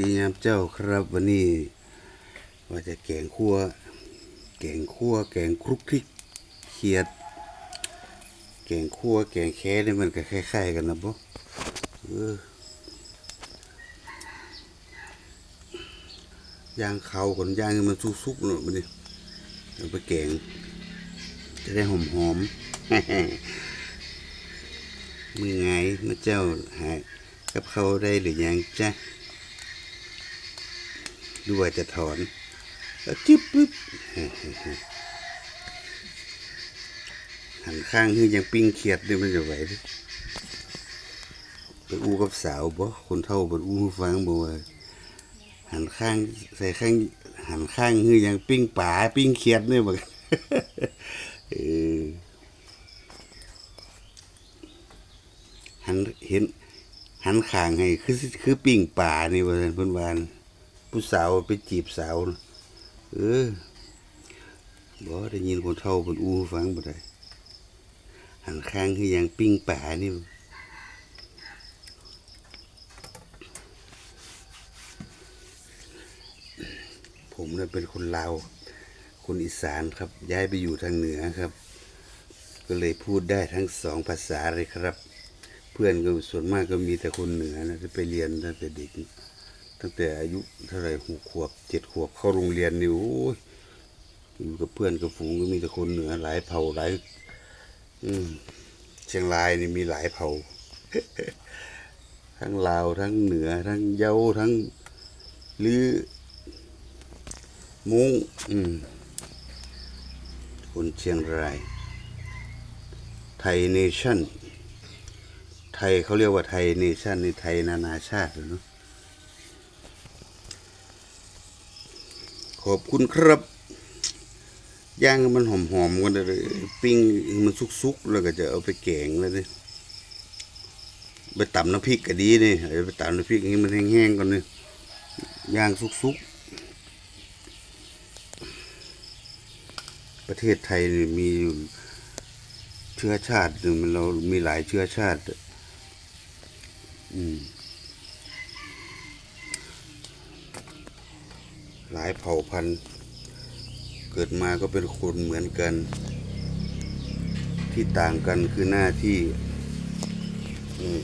ดีงามเจ้าครับวันนี้ว่าจะแกงคั่วแกงคั่วแกงคลุกคลิกเขียด แกงคั่วแกงแค่นี่มันก็คล้ายๆกันนะบ่เออย่างเขาก่อนย่างมันสุกๆหน่อยมันนี่เอาไปแกง จะได้หอมๆมึงไงมาเจ้าหากับเขาได้หรือยังจ๊ะ ดูว่าจะถอนแล้วจิ๊บปึ๊บหันข้างคือยังปิ้งเขียดด้วยมันจะไหวไปอู้กับสาวบ่คนเท่าบนอู้ฟังบ่ว่าหันข้างใส่ข้างหันข้างคือยังปิ้งป่าปิ้งเขียดเนี่ยบ่เออหันเห็นหันข้างให้คือคือปิ้งป่านี่ว่าซั่นเพิ่นว่านะ ผู้สาวไปจีบสาวนะเออบ่ได้ยินคนเฒ่าเพิ่นอู้ฟังบ่ได้หันข้างคืออยังปิ้งป่านี่ผมเนี่ยเป็นคนลาว คนอีสานครับ ย้ายไปอยู่ทางเหนือครับ ก็เลยพูดได้ทั้งสองภาษาเลยครับ เพื่อนก็ส่วนมากก็มีแต่คนเหนือนะที่ไปเรียนตั้งแต่เด็ก ตั้งแต่อายุเท่าไรหกขวบเจ็ดขวบเข้าโรงเรียนนี่โอ้ยอยู่กับเพื่อนกับฝูงก็มีแต่คนเหนือหลายเผ่าหลายเชียงรายนี่มีหลายเผ่า ทั้งลาวทั้งเหนือ ทั้งเยาทั้งหรือมุ้งอืมคนเชียงราย ไทยเนชั่น ไทยเขาเรียกว่าไทยเนชั่นในไทยนานาชาติเนาะ ขอบคุณครับ ย่างมันหอมๆกันเลยปิ้งมันสุกๆ แล้วก็จะเอาไปแกงแล้วนี่ไปตำน้ำพริกก็ดีนี่เอาไปตำน้ำพริกให้มันแห้งๆก่อนนี่ย่างสุกๆ ประเทศไทยมีเชื้อชาติมันเรามีหลายเชื้อชาติ อืม หลายเผ่าพันธุ์ เกิดมาก็เป็นคนเหมือนกัน ที่ต่างกันคือหน้าที่ อืม